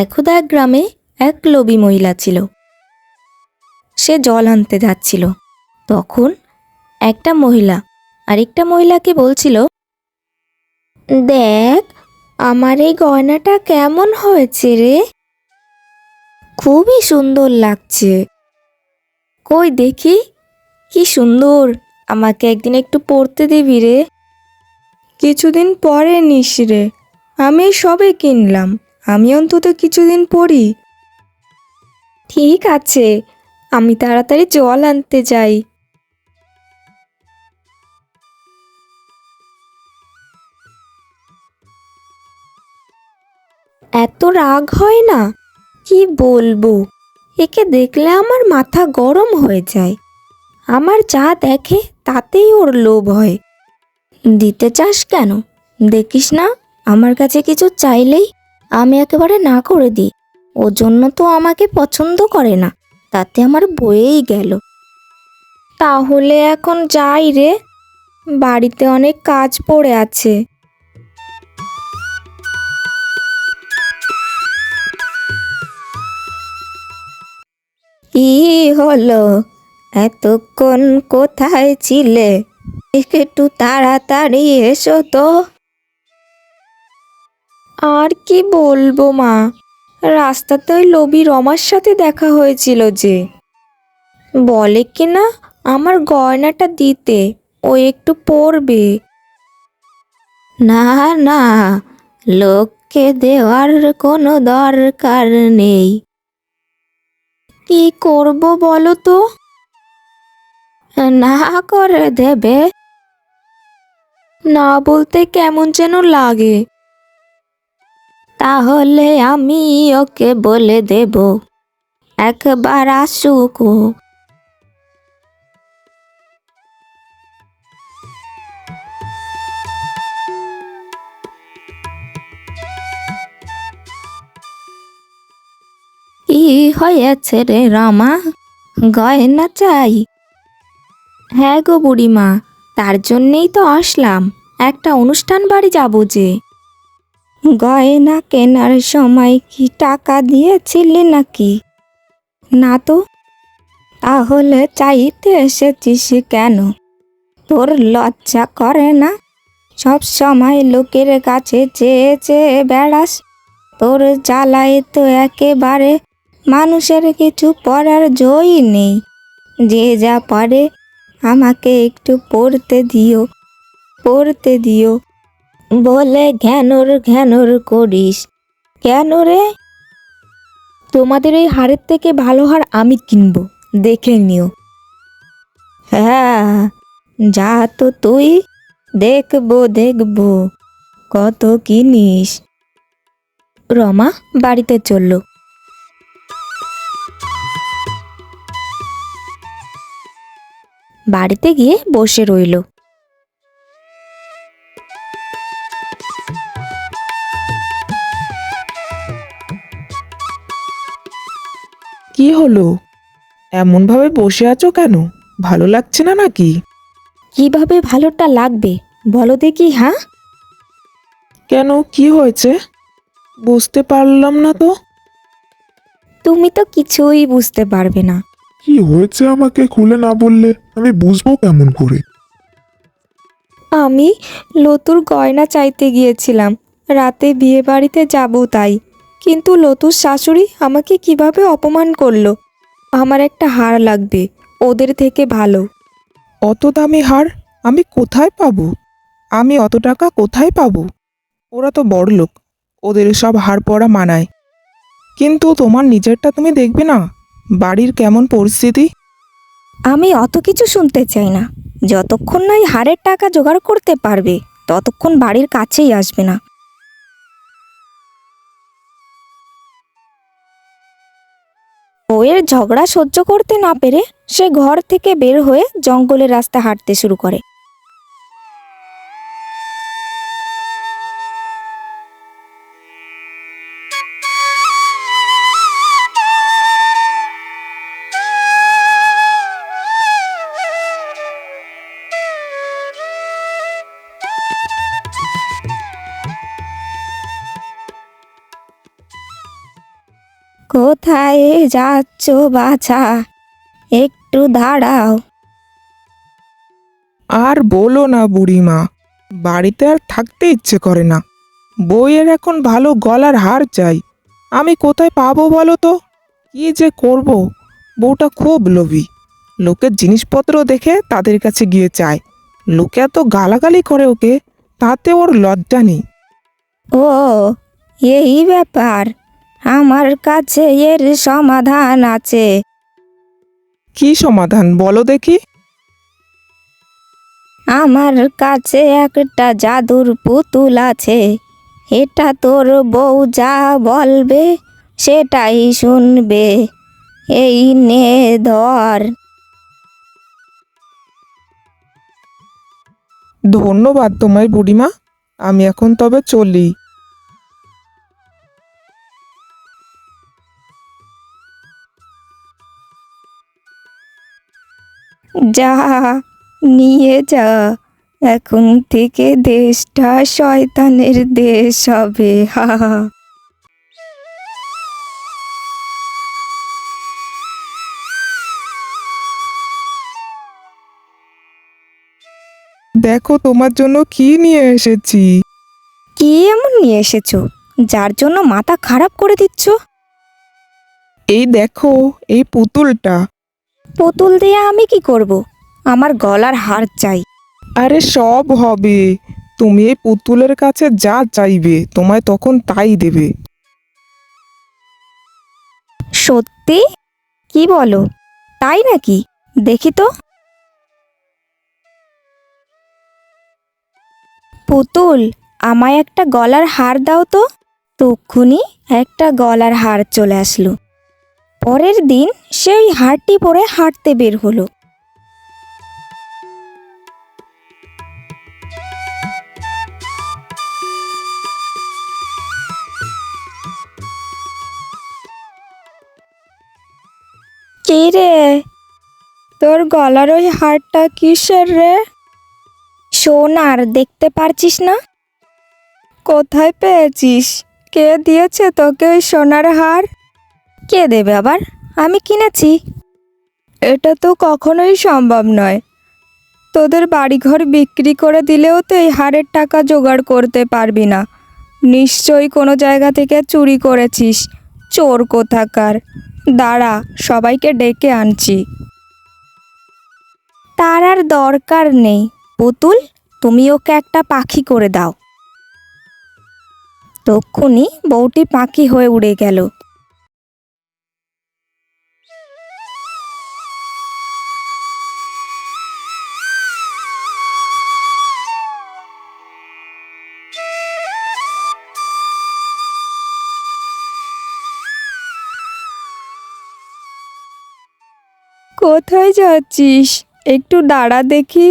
একদা এক গ্রামে এক লোভী মহিলা ছিল। সে জল আনতে যাচ্ছিল। তখন একটা মহিলা, আরেকটা মহিলাকে বলছিল, দেখ, আমার এই গয়নাটা কেমন হয়েছে রে। খুবই সুন্দর লাগছে। কই দেখি, কি সুন্দর, আমাকে একদিন একটু পরতে দিবি রে। কিছুদিন পরে নিস রে, আমি সবে কিনলাম। আমি অন্তত কিছুদিন পড়ি ঠিক আছে, আমি তাড়াতাড়ি জল আনতে যাই। এত রাগ হয় না? কি বলব? একে দেখলে আমার মাথা গরম হয়ে যায়। আমার যা দেখে তাতেই ওর লোভ হয়। দিতে চাস কেন? দেখিস না, আমার কাছে কিছু চাইলেই আমি একেবারে না করে দিই। ও জন্য তো আমাকে পছন্দ করে না। তাতে আমার বয়েই গেল। তাহলে এখন যাই রে। বাড়িতে অনেক কাজ পড়ে আছে। কি হলো? এতক্ষণ কোথায় ছিলে? একটু তাড়াতাড়ি এসো তো। আর কি বলব মা? রাস্তাতে ওই লোভী রমার সাথে দেখা হয়েছিল যে। বলে কি না আমার গয়নাটা দিতে, ও একটু পরবে। না না, লোককে দেওয়ার কোনো দরকার নেই। কি করব বলো তো? না করে দেবে। না বলতে কেমন যেন লাগে। তাহলে আমি ওকে বলে দেব। একবার আসুক হয়েছে রে রমা? গয়না চাই? হ্যাঁ গো বুড়িমা, তার জন্যেই তো আসলাম। একটা অনুষ্ঠান বাড়ি যাব যে। গয়না কেনার সময় কি টাকা দিয়েছিলি নাকি? না তো। তাহলে চাইতে এসেছিস কেন? তোর লজ্জা করে না? সব সময় লোকের কাছে চেয়ে চেয়ে বেড়াস। তোর জ্বালায় তো একেবারে মানুষের কিছু পড়ার জয়ই নেই। যে যা পারে আমাকে একটু পড়তে দিও পড়তে দিও। বলে ঘ্যানোর ঘ্যানোর করিস। কেন রে? তোমাদের এই হারের থেকে ভালো হার আমি কিনবো, দেখে নিও। হ্যাঁ যা তো তুই, দেখব দেখব, কত কিনিস। রমা বাড়িতে চলল। বাড়িতে গিয়ে বসে রইল। কি হলো? এমনভাবে বসে আছো কেন? ভালো লাগছে না নাকি? কীভাবে ভালোটা লাগবে? বলো দেখি হ্যাঁ? কেন? কি হয়েছে? বুঝতে পারলাম না তো। তুমি তো কিছুই বুঝতে পারবে না। কি হয়েছে আমাকে খুলে না বললে? আমি বুঝব কেমন করে? আমি লতুর গয়না চাইতে গিয়েছিলাম। রাতে বিয়ে বাড়িতে যাব তাই। কিন্তু লতুর শাশুড়ি আমাকে কীভাবে অপমান করল? আমার একটা হার লাগবে ওদের থেকে ভালো। অত দামি হার আমি কোথায় পাবো? আমি অত টাকা কোথায় পাবো? ওরা তো বড় লোক ওদের সব হার পরা মানায়। কিন্তু তোমার নিজেরটা তুমি দেখবে না বাড়ির কেমন পরিস্থিতি? আমি অত কিছু শুনতে চাই না। যতক্ষণ না এই হারের টাকা জোগাড় করতে পারবে ততক্ষণ বাড়ির কাছেই আসবে না। বউয়ের ঝগড়া সহ্য করতে না পেরে সে ঘর থেকে বের হয়ে জঙ্গলের রাস্তা হাঁটতে শুরু করে। কোথায় যাচ্ছ বাছা? একটু দাঁড়াও। আর বলো না বুড়িমা বাড়িতে আর থাকতে ইচ্ছে করে না। বইয়ের এখন ভালো গলার হার চাই। আমি কোথায় পাবো বলো তো? কি যে করব? বউটা খুব লোভী। লোকের জিনিসপত্র দেখে তাদের কাছে গিয়ে চায়। লোকে এত গালাগালি করে ওকে তাতে ওর লজ্জা নেই। ও এই ব্যাপার। আমার কাছে এর সমাধান আছে। কি সমাধান বলো দেখি। আমার কাছে একটা জাদুর পুতুল আছে। এটা তোর বউ যা বলবে সেটাই শুনবে। এই নে ধর। ধন্যবাদ তোমায় বুড়িমা। আমি এখন তবে চলি। যা নিয়ে যা। এখন থেকে দেশটা শয়তানের দেশ হবে। হা। দেখো তোমার জন্য কি নিয়ে এসেছি। কি এমন নিয়ে এসেছ? যার জন্য মাথা খারাপ করে দিচ্ছ? এই দেখো এই পুতুলটা। পুতুল দিয়ে আমি কি করব? আমার গলার হার চাই। আরে সব হবে। তুমি এই পুতুলের কাছে যা চাইবে তোমায় তখন তাই দেবে। সত্যি? কি বলো? তাই নাকি? দেখি তো। পুতুল আমায় একটা গলার হার দাও তো। তক্ষুনি একটা গলার হার চলে আসলো। পরের দিন সে ওই হারটি পরে হাঁটতে বের হলো। কি রে? তোর গলার ওই হারটা কিসের রে? সোনার, দেখতে পারছিস না? কোথায় পেয়েছিস? কে দিয়েছে তোকে ওই সোনার হার কে দেবে আবার? আমি কিনেছি। এটা তো কখনোই সম্ভব নয়। তোদের বাড়িঘর বিক্রি করে দিলেও তো এই হারের টাকা জোগাড় করতে পারবি না। নিশ্চয়ই কোনো জায়গা থেকে চুরি করেছিস। চোর কোথাকার। দাঁড়া, সবাইকে ডেকে আনছি। তার আর দরকার নেই। পুতুল, তুমি ওকে একটা পাখি করে দাও। তক্ষুনি বউটি পাখি হয়ে উড়ে গেল। কোথায় যাচ্ছিস? একটু দাঁড়া দেখি।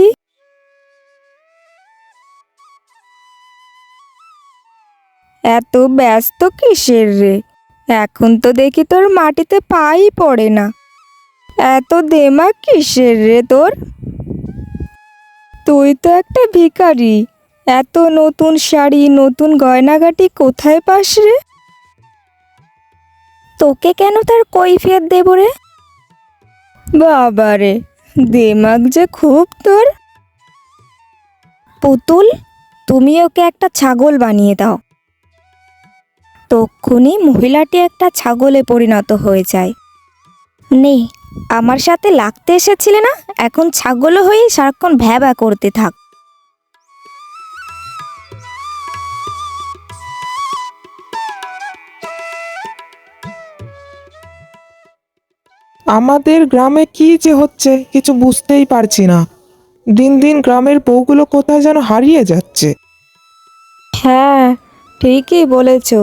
এত ব্যস্ত কিসের রে? এখন তো দেখি তোর মাটিতে পাই পড়ে না। এত দেমাগ কিসের রে তোর? তুই তো একটা ভিখারি। এত নতুন শাড়ি, নতুন গয়নাগাটি কোথায় পাস রে? তোকে কেন তার কৈফিয়ত দেব রে? বাবারে, দেমাগ যে খুব তোর। পুতুল, তুমি ওকে একটা ছাগল বানিয়ে দাও। তক্ষুনি মহিলাটি একটা ছাগলে পরিণত হয়ে যায়। নে, আমার সাথে লাগতে এসেছিলে না? এখন ছাগলও হয়ে সারাক্ষণ ভ্যাবা করতে থাক। আমাদের গ্রামে কি যে হচ্ছে, কিছু বুঝতেই পারছি না। দিন দিন গ্রামের বউগুলো কোথায় যেন হারিয়ে যাচ্ছে। হ্যাঁ ঠিকই বলেছ।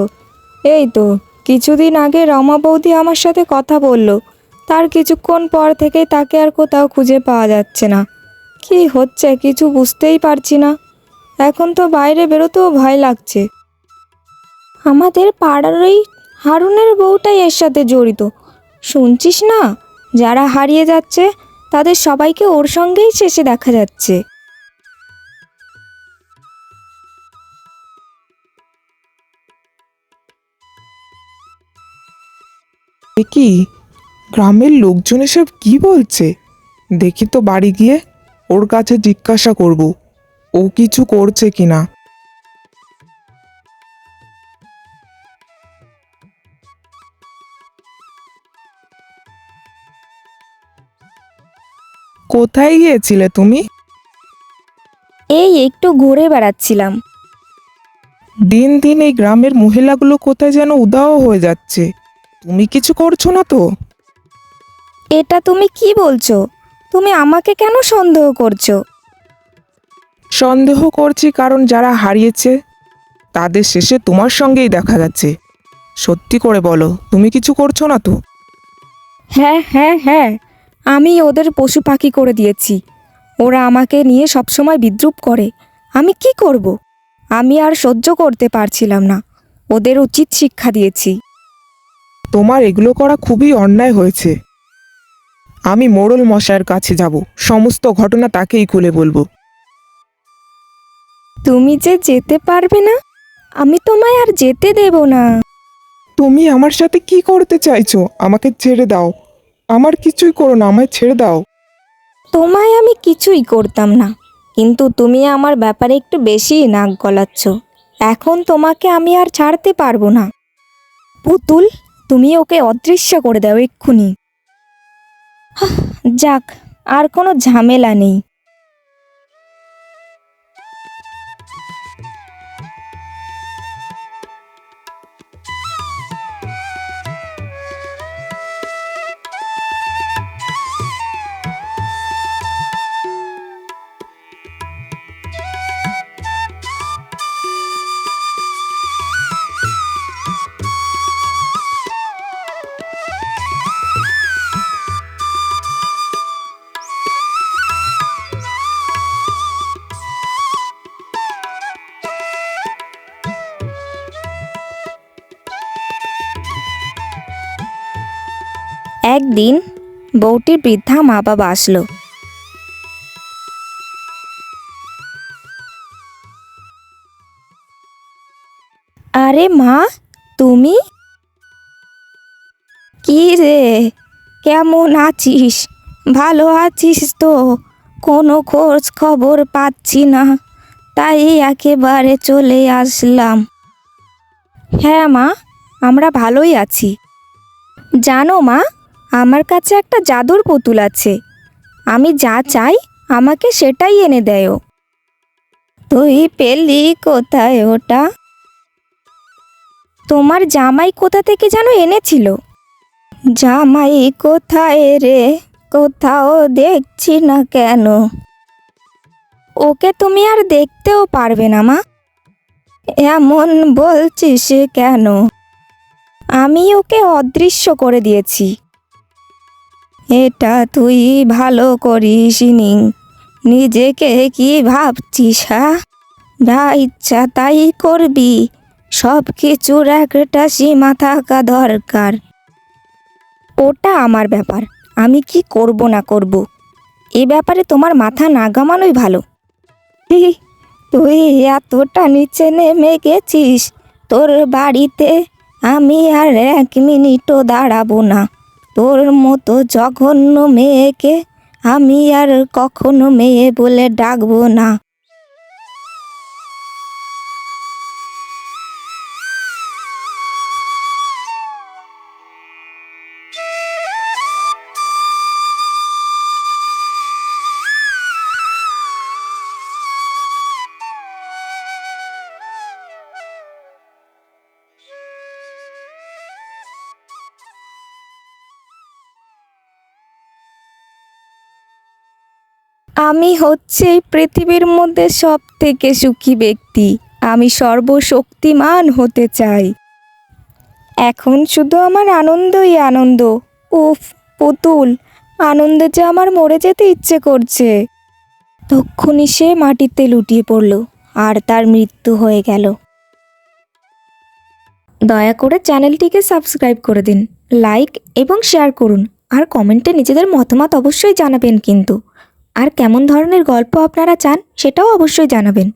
এই তো, কিছুদিন আগে রমা বৌদি আমার সাথে কথা বলল। তার কিছুক্ষণ পর থেকে তাকে আর কোথাও খুঁজে পাওয়া যাচ্ছে না। কি হচ্ছে, কিছু বুঝতেই পারছি না। এখন তো বাইরে বেরোতেও ভয় লাগছে। আমাদের পাড়ার ওই হারুনের বউটাই এর সাথে জড়িত। শুনছিস না? যারা হারিয়ে যাচ্ছে, তাদের সবাইকে ওর সঙ্গেই শেষে দেখা যাচ্ছে। কি? গ্রামের লোকজন এসব কি বলছে? দেখি তো বাড়ি গিয়ে ওর কাছে জিজ্ঞাসা করব। ও কিছু করছে কিনা? কোথায় গিয়েছিলে তুমি? এই একটু ঘুরে বেড়াচ্ছিলাম। দিন দিন এই গ্রামের মহিলাগুলো কোথায় যেন উদাও হয়ে যাচ্ছে। তুমি কিছু করছ না তো? এটা তুমি কি বলছো? তুমি আমাকে কেন সন্দেহ করছ? সন্দেহ করছি কারণ যারা হারিয়েছে তাদের শেষে তোমার সঙ্গেই দেখা যাচ্ছে। সত্যি করে বলো তুমি কিছু করছ না তো? হ্যাঁ হ্যাঁ হ্যাঁ। আমি ওদের পশু পাখি করে দিয়েছি। ওরা আমাকে নিয়ে সবসময় বিদ্রুপ করে। আমি কি করব? আমি আর সহ্য করতে পারছিলাম না। ওদের উচিত শিক্ষা দিয়েছি। তোমার এগুলো করা খুবই অন্যায় হয়েছে। আমি মোড়ল মশাইয়ের কাছে যাব। সমস্ত ঘটনা তাকেই খুলে বলব। তুমি যে যেতে পারবে না আমি তোমায় আর যেতে দেব না। তুমি আমার সাথে কি করতে চাইছো? আমাকে ছেড়ে দাও। আমার কিছুই করো না, আমায় ছেড়ে দাও। তোমায় আমি কিছুই করতাম না, কিন্তু তুমি আমার ব্যাপারে একটু বেশি নাক গলাচ্ছ। এখন তোমাকে আমি আর ছাড়তে পারব না। পুতুল, তুমি ওকে অদৃশ্য করে দাও এক্ষুনি। যাক, আর কোনো ঝামেলা নেই। একদিন বউটির বৃদ্ধা মা বাবা আসলো। আরে মা, তুমি? কি রে, কেমন আছিস? ভালো আছিস তো? কোনো খোঁজ খবর পাচ্ছি না, তাই একেবারে চলে আসলাম। হ্যাঁ মা, আমরা ভালোই আছি। জানো মা আমার কাছে একটা জাদুর পুতুল আছে। আমি যা চাই, আমাকে সেটাই এনে দেয়। তুই পেলি কোথায় ওটা? তোমার জামাই কোথা থেকে যেন এনেছিল? জামাই কোথায় রে? কোথাও দেখছি না কেন? ওকে তুমি আর দেখতেও পারবে না, মা। এমন বলছিস কেন? আমি ওকে অদৃশ্য করে দিয়েছি। এটা তুই ভালো করিস নি নিজেকে কি ভাবছিস হ্যাঁ যা ইচ্ছা তাই করবি। সব কিছুর একটা সীমা থাকা দরকার। ওটা আমার ব্যাপার। আমি কি করব না করব? এ ব্যাপারে তোমার মাথা না গামানোই ভালো। হি, তুই এতটা নিচে নেমে গেছিস। তোর বাড়িতে আমি আর এক মিনিটও দাঁড়াবো না। তোর মতো জঘন্য মেয়েকে আমি আর কখনো মেয়ে বলে ডাকবো না। আমি হচ্ছে এই পৃথিবীর মধ্যে সব থেকে সুখী ব্যক্তি। আমি সর্বশক্তিমান হতে চাই। এখন শুধু আমার আনন্দই আনন্দ। উফ, পুতুল, আনন্দে যে আমার মরে যেতে ইচ্ছে করছে। তক্ষুনি সে মাটিতে লুটিয়ে পড়ল, আর তার মৃত্যু হয়ে গেল। দয়া করে চ্যানেলটিকে সাবস্ক্রাইব করে দিন, লাইক এবং শেয়ার করুন, আর কমেন্টে নিজেদের মতামত অবশ্যই জানাবেন কিন্তু। আর কেমন ধরনের গল্প আপনারা চান সেটাও অবশ্যই জানাবেন।